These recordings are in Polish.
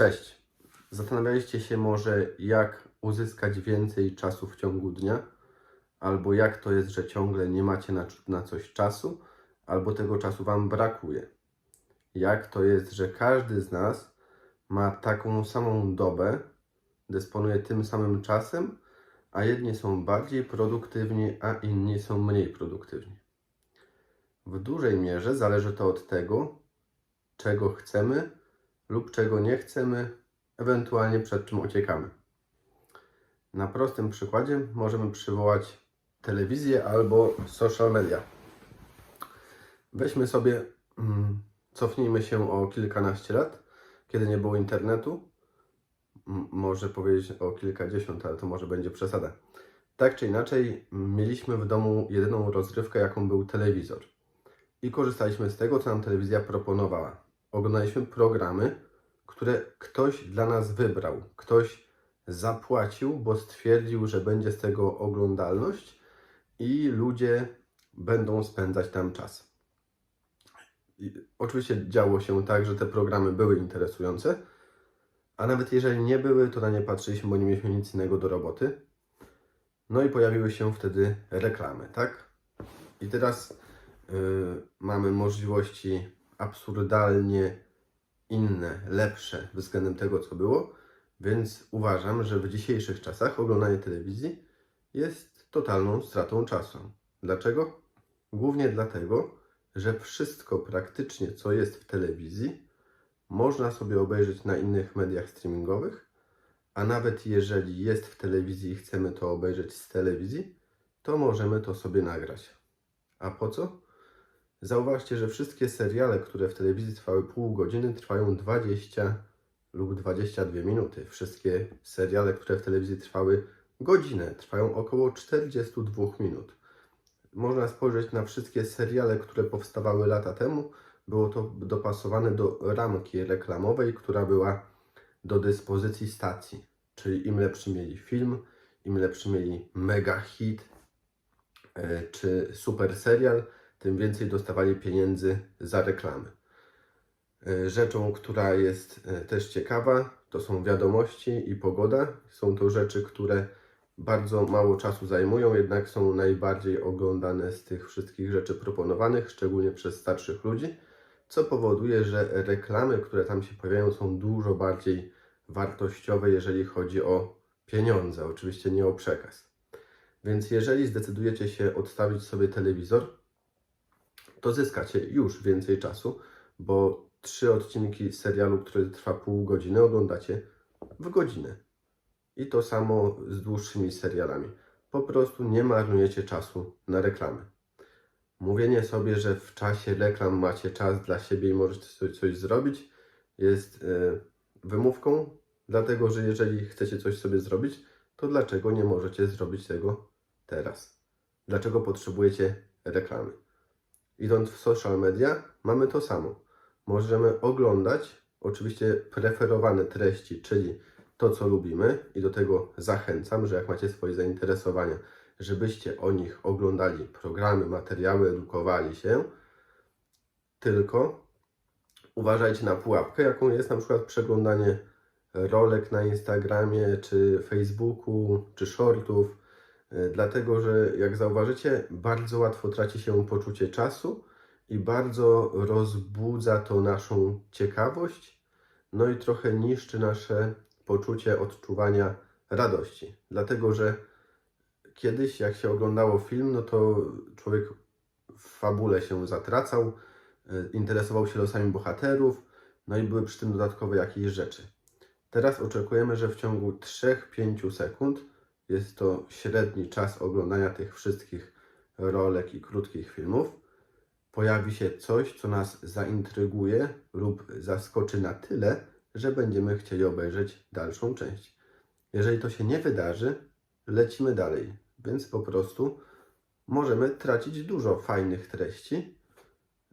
Cześć. Zastanawialiście się może, jak uzyskać więcej czasu w ciągu dnia? Albo jak to jest, że ciągle nie macie na, na coś czasu, albo tego czasu Wam brakuje? Jak to jest, że każdy z nas ma taką samą dobę, dysponuje tym samym czasem, a jedni są bardziej produktywni, a inni są mniej produktywni? W dużej mierze zależy to od tego, czego chcemy lub czego nie chcemy, ewentualnie przed czym uciekamy. Na prostym przykładzie możemy przywołać telewizję albo social media. Weźmy sobie, mm, cofnijmy się o kilkanaście lat, kiedy nie było internetu. Może powiedzieć o kilkadziesiąt, ale to może będzie przesada. Tak czy inaczej, mieliśmy w domu jedyną rozrywkę, jaką był telewizor. I korzystaliśmy z tego, co nam telewizja proponowała. Oglądaliśmy programy, które ktoś dla nas wybrał. Ktoś zapłacił, bo stwierdził, że będzie z tego oglądalność i ludzie będą spędzać tam czas. I oczywiście działo się tak, że te programy były interesujące, a nawet jeżeli nie były, to na nie patrzyliśmy, bo nie mieliśmy nic innego do roboty. No i pojawiły się wtedy reklamy, tak? I teraz yy, mamy możliwości absurdalnie inne, lepsze względem tego, co było, więc uważam, że w dzisiejszych czasach oglądanie telewizji jest totalną stratą czasu. Dlaczego? Głównie dlatego, że wszystko praktycznie, co jest w telewizji, można sobie obejrzeć na innych mediach streamingowych, a nawet jeżeli jest w telewizji i chcemy to obejrzeć z telewizji, to możemy to sobie nagrać. A po co? Zauważcie, że wszystkie seriale, które w telewizji trwały pół godziny, trwają 20 lub 22 minuty. Wszystkie seriale, które w telewizji trwały godzinę, trwają około 42 minut. Można spojrzeć na wszystkie seriale, które powstawały lata temu. Było to dopasowane do ramki reklamowej, która była do dyspozycji stacji. Czyli im lepszy mieli film, im lepszy mieli mega hit e, czy super serial, tym więcej dostawali pieniędzy za reklamy. E, Rzeczą, która jest e, też ciekawa, to są wiadomości i pogoda. Są to rzeczy, które bardzo mało czasu zajmują, jednak są najbardziej oglądane z tych wszystkich rzeczy proponowanych, szczególnie przez starszych ludzi, co powoduje, że reklamy, które tam się pojawiają, są dużo bardziej wartościowe, jeżeli chodzi o pieniądze, oczywiście nie o przekaz. Więc jeżeli zdecydujecie się odstawić sobie telewizor, to zyskacie już więcej czasu, bo trzy odcinki serialu, który trwa pół godziny, oglądacie w godzinę. I to samo z dłuższymi serialami. Po prostu nie marnujecie czasu na reklamy. Mówienie sobie, że w czasie reklam macie czas dla siebie i możecie coś, coś zrobić, jest e, wymówką, dlatego że jeżeli chcecie coś sobie zrobić, to dlaczego nie możecie zrobić tego teraz? Dlaczego potrzebujecie reklamy? Idąc w social media, mamy to samo. Możemy oglądać oczywiście preferowane treści, czyli to, co lubimy, i do tego zachęcam, że jak macie swoje zainteresowania, żebyście o nich oglądali programy, materiały, edukowali się. Tylko uważajcie na pułapkę, jaką jest na przykład przeglądanie rolek na Instagramie, czy Facebooku, czy shortów. E, Dlatego, że jak zauważycie, bardzo łatwo traci się poczucie czasu i bardzo rozbudza to naszą ciekawość, no i trochę niszczy nasze poczucie odczuwania radości. Dlatego, że kiedyś, jak się oglądało film, no to człowiek w fabule się zatracał, e, interesował się losami bohaterów, no i były przy tym dodatkowe jakieś rzeczy. Teraz oczekujemy, że w ciągu 3-5 sekund jest to średni czas oglądania tych wszystkich rolek i krótkich filmów. Pojawi się coś, co nas zaintryguje lub zaskoczy na tyle, że będziemy chcieli obejrzeć dalszą część. Jeżeli to się nie wydarzy, lecimy dalej, więc po prostu możemy tracić dużo fajnych treści.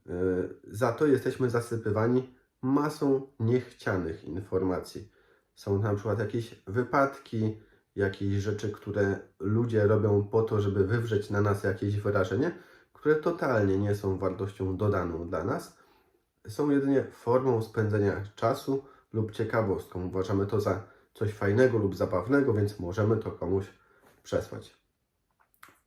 Yy, Za to jesteśmy zasypywani masą niechcianych informacji. Są na przykład jakieś wypadki, jakieś rzeczy, które ludzie robią po to, żeby wywrzeć na nas jakieś wyrażenie, które totalnie nie są wartością dodaną dla nas. Są jedynie formą spędzenia czasu lub ciekawostką. Uważamy to za coś fajnego lub zabawnego, więc możemy to komuś przesłać.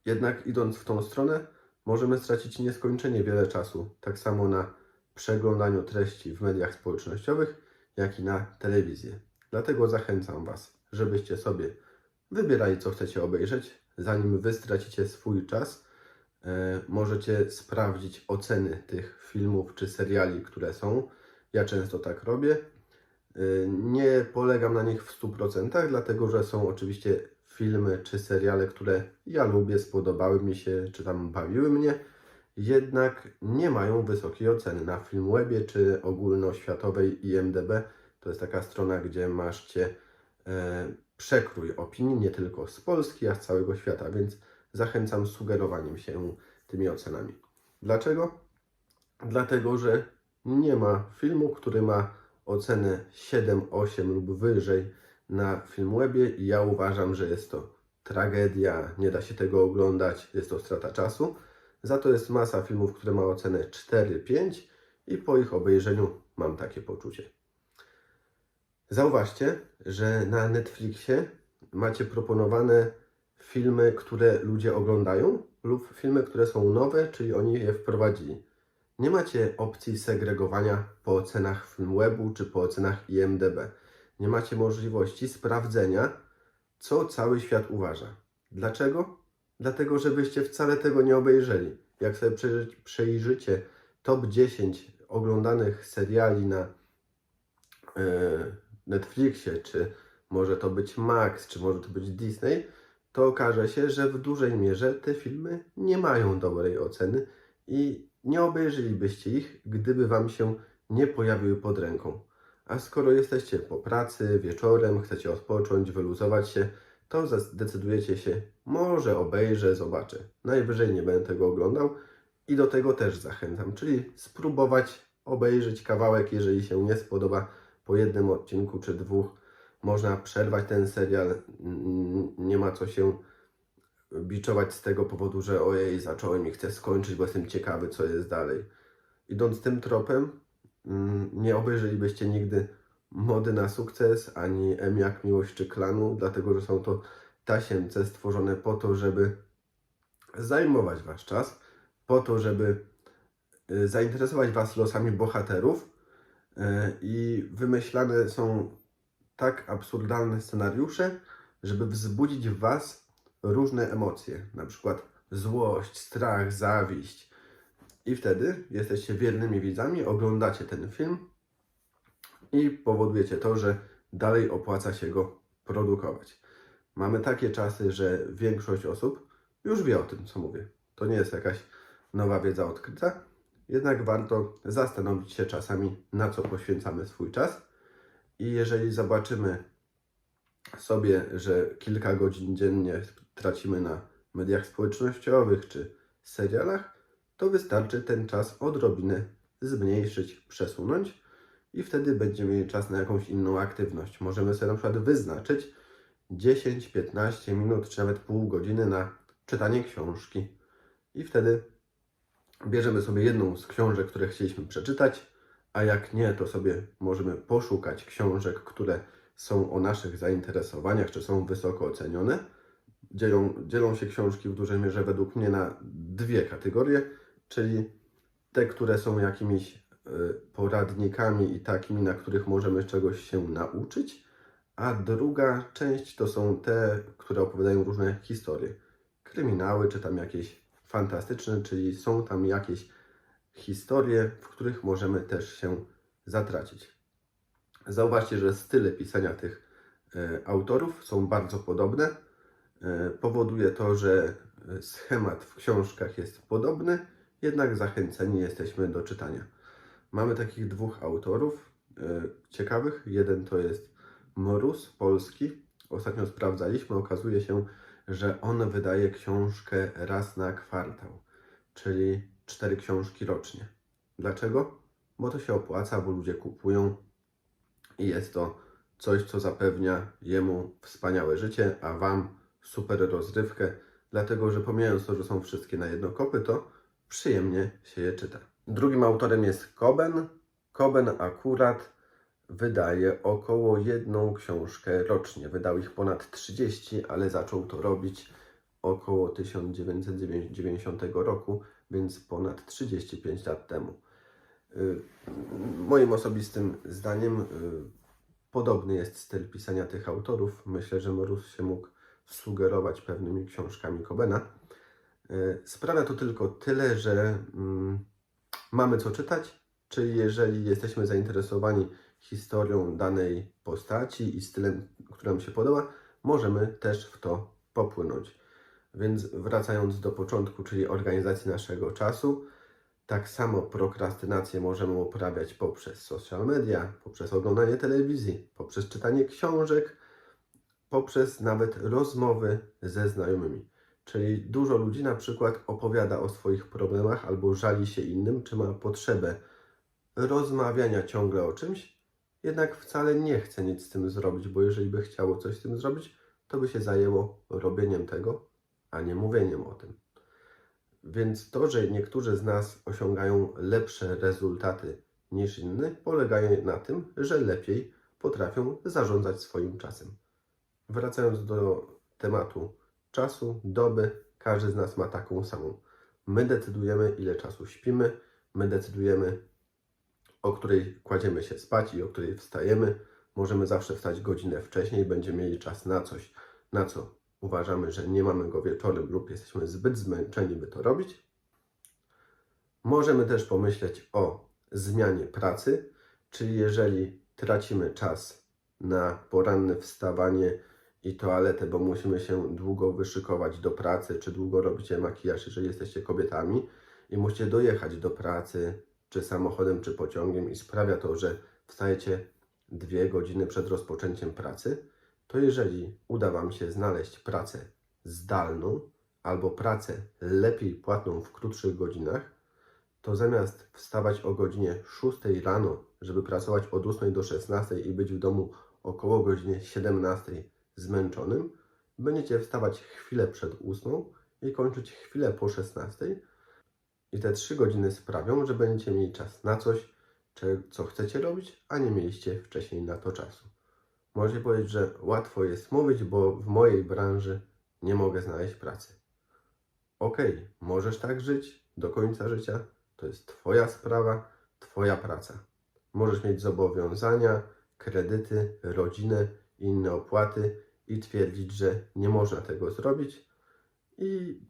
Jednak idąc w tą stronę, możemy stracić nieskończenie wiele czasu, tak samo na przeglądaniu treści w mediach społecznościowych, jak i na telewizję. Dlatego zachęcam Was, żebyście sobie wybierali, co chcecie obejrzeć. Zanim Wy stracicie swój czas, e, możecie sprawdzić oceny tych filmów czy seriali, które są. Ja często tak robię. E, Nie polegam na nich w 100%, dlatego że są oczywiście filmy czy seriale, które ja lubię, spodobały mi się, czy tam bawiły mnie, jednak nie mają wysokiej oceny na Filmwebie czy ogólnoświatowej IMDb. To jest taka strona, gdzie macie e, przekrój opinii nie tylko z Polski, a z całego świata, więc zachęcam sugerowaniem się tymi ocenami. Dlaczego? Dlatego, że nie ma filmu, który ma ocenę 7, 8 lub wyżej na Filmwebie i ja uważam, że jest to tragedia, nie da się tego oglądać, jest to strata czasu. Za to jest masa filmów, które ma ocenę 4, 5 i po ich obejrzeniu mam takie poczucie. Zauważcie, że na Netflixie macie proponowane filmy, które ludzie oglądają lub filmy, które są nowe, czyli oni je wprowadzili. Nie macie opcji segregowania po ocenach Filmwebu czy po ocenach IMDb. Nie macie możliwości sprawdzenia, co cały świat uważa. Dlaczego? Dlatego, żebyście wcale tego nie obejrzeli. Jak sobie przejrzy- przejrzycie top 10 oglądanych seriali na e, Netflixie, czy może to być Max, czy może to być Disney, to okaże się, że w dużej mierze te filmy nie mają dobrej oceny i nie obejrzelibyście ich, gdyby Wam się nie pojawiły pod ręką. A skoro jesteście po pracy, wieczorem, chcecie odpocząć, wyluzować się, to zdecydujecie się, może obejrzę, zobaczę. Najwyżej nie będę tego oglądał i do tego też zachęcam, czyli spróbować obejrzeć kawałek, jeżeli się nie spodoba po jednym odcinku czy dwóch. Można przerwać ten serial, nie ma co się biczować z tego powodu, że ojej, zacząłem i chcę skończyć, bo jestem ciekawy, co jest dalej. Idąc tym tropem, mm, nie obejrzelibyście nigdy Mody na sukces, ani M jak miłość czy klanu, dlatego że są to tasiemce stworzone po to, żeby zajmować wasz czas, po to, żeby y, zainteresować was losami bohaterów i wymyślane są tak absurdalne scenariusze, żeby wzbudzić w was różne emocje, na przykład złość, strach, zawiść. I wtedy jesteście wiernymi widzami, oglądacie ten film i powodujecie to, że dalej opłaca się go produkować. Mamy takie czasy, że większość osób już wie o tym, co mówię. To nie jest jakaś nowa wiedza odkryta, jednak warto zastanowić się czasami, na co poświęcamy swój czas. I jeżeli zobaczymy sobie, że kilka godzin dziennie tracimy na mediach społecznościowych czy serialach, to wystarczy ten czas odrobinę zmniejszyć, przesunąć i wtedy będziemy mieli czas na jakąś inną aktywność. Możemy sobie na przykład wyznaczyć 10-15 minut, czy nawet pół godziny na czytanie książki. I wtedy bierzemy sobie jedną z książek, które chcieliśmy przeczytać, a jak nie, to sobie możemy poszukać książek, które są o naszych zainteresowaniach, czy są wysoko ocenione. Dzielą, dzielą się książki w dużej mierze według mnie na dwie kategorie, czyli te, które są jakimiś y, poradnikami i takimi, na których możemy czegoś się nauczyć, a druga część to są te, które opowiadają różne historie. Kryminały, czy tam jakieś fantastyczne, czyli są tam jakieś historie, w których możemy też się zatracić. Zauważcie, że style pisania tych e, autorów są bardzo podobne. E, powoduje to, że e, schemat w książkach jest podobny, jednak zachęceni jesteśmy do czytania. Mamy takich dwóch autorów ciekawych. Jeden to jest Morus Polski. Ostatnio sprawdzaliśmy, okazuje się, że on wydaje książkę raz na kwartał, czyli cztery książki rocznie. Dlaczego? Bo to się opłaca, bo ludzie kupują i jest to coś, co zapewnia jemu wspaniałe życie, a Wam super rozrywkę, dlatego że pomijając to, że są wszystkie na jedno kopyto, przyjemnie się je czyta. Drugim autorem jest Koben. Koben akurat wydaje około jedną książkę rocznie. Wydał ich ponad 30, ale zaczął to robić około 1990 roku, więc ponad 35 lat temu. Y, Moim osobistym zdaniem y, podobny jest styl pisania tych autorów. Myślę, że Morus się mógł sugerować pewnymi książkami Cobena. Y, Sprawia to tylko tyle, że mm, mamy co czytać, czyli jeżeli jesteśmy zainteresowani historią danej postaci i stylem, który nam się podoba, możemy też w to popłynąć. Więc wracając do początku, czyli organizacji naszego czasu, tak samo prokrastynację możemy uprawiać poprzez social media, poprzez oglądanie telewizji, poprzez czytanie książek, poprzez nawet rozmowy ze znajomymi. Czyli dużo ludzi na przykład opowiada o swoich problemach albo żali się innym, czy ma potrzebę rozmawiania ciągle o czymś, jednak wcale nie chce nic z tym zrobić, bo jeżeli by chciało coś z tym zrobić, to by się zajęło robieniem tego, a nie mówieniem o tym. Więc to, że niektórzy z nas osiągają lepsze rezultaty niż inni, polega na tym, że lepiej potrafią zarządzać swoim czasem. Wracając do tematu czasu, doby, każdy z nas ma taką samą. My decydujemy, ile czasu śpimy, my decydujemy, o której kładziemy się spać i o której wstajemy. Możemy zawsze wstać godzinę wcześniej, będziemy mieli czas na coś, na co uważamy, że nie mamy go wieczorem lub jesteśmy zbyt zmęczeni, by to robić. Możemy też pomyśleć o zmianie pracy, czyli jeżeli tracimy czas na poranne wstawanie i toaletę, bo musimy się długo wyszykować do pracy, czy długo robicie makijaż, jeżeli jesteście kobietami i musicie dojechać do pracy, czy samochodem, czy pociągiem i sprawia to, że wstajecie dwie godziny przed rozpoczęciem pracy, to jeżeli uda Wam się znaleźć pracę zdalną albo pracę lepiej płatną w krótszych godzinach, to zamiast wstawać o godzinie 6 rano, żeby pracować od 8 do 16 i być w domu około godzinie 17 zmęczonym, będziecie wstawać chwilę przed 8 i kończyć chwilę po 16. I te 3 godziny sprawią, że będziecie mieli czas na coś, co chcecie robić, a nie mieliście wcześniej na to czasu. Możecie powiedzieć, że łatwo jest mówić, bo w mojej branży nie mogę znaleźć pracy. Okej, możesz tak żyć do końca życia, to jest Twoja sprawa, Twoja praca. Możesz mieć zobowiązania, kredyty, rodzinę inne opłaty i twierdzić, że nie można tego zrobić. I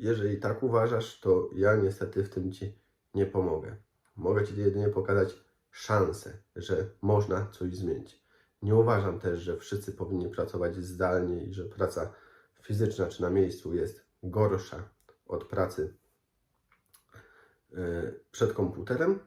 jeżeli tak uważasz, to ja niestety w tym Ci nie pomogę. Mogę Ci jedynie pokazać szansę, że można coś zmienić. Nie uważam też, że wszyscy powinni pracować zdalnie i że praca fizyczna czy na miejscu jest gorsza od pracy e, przed komputerem.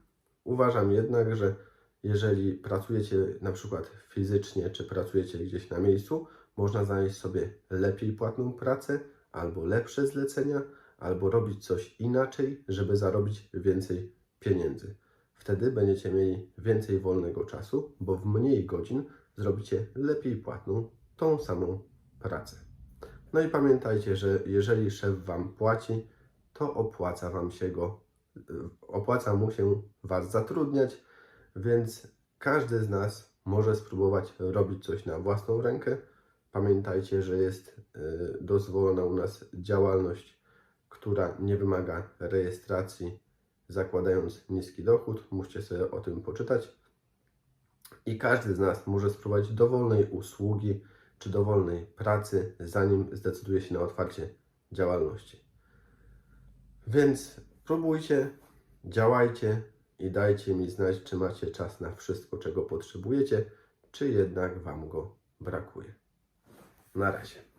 Uważam jednak, że jeżeli pracujecie na przykład fizycznie, czy pracujecie gdzieś na miejscu, można znaleźć sobie lepiej płatną pracę, albo lepsze zlecenia, albo robić coś inaczej, żeby zarobić więcej pieniędzy. Wtedy będziecie mieli więcej wolnego czasu, bo w mniej godzin zrobicie lepiej płatną tą samą pracę. No i pamiętajcie, że jeżeli szef Wam płaci, to opłaca Wam się go, y, opłaca mu się Was zatrudniać, więc każdy z nas może spróbować robić coś na własną rękę. Pamiętajcie, że jest y, dozwolona u nas działalność, która nie wymaga rejestracji, zakładając niski dochód. Musicie sobie o tym poczytać. I każdy z nas może spróbować dowolnej usługi czy dowolnej pracy, zanim zdecyduje się na otwarcie działalności. Więc próbujcie, działajcie i dajcie mi znać, czy macie czas na wszystko, czego potrzebujecie, czy jednak Wam go brakuje. Na razie.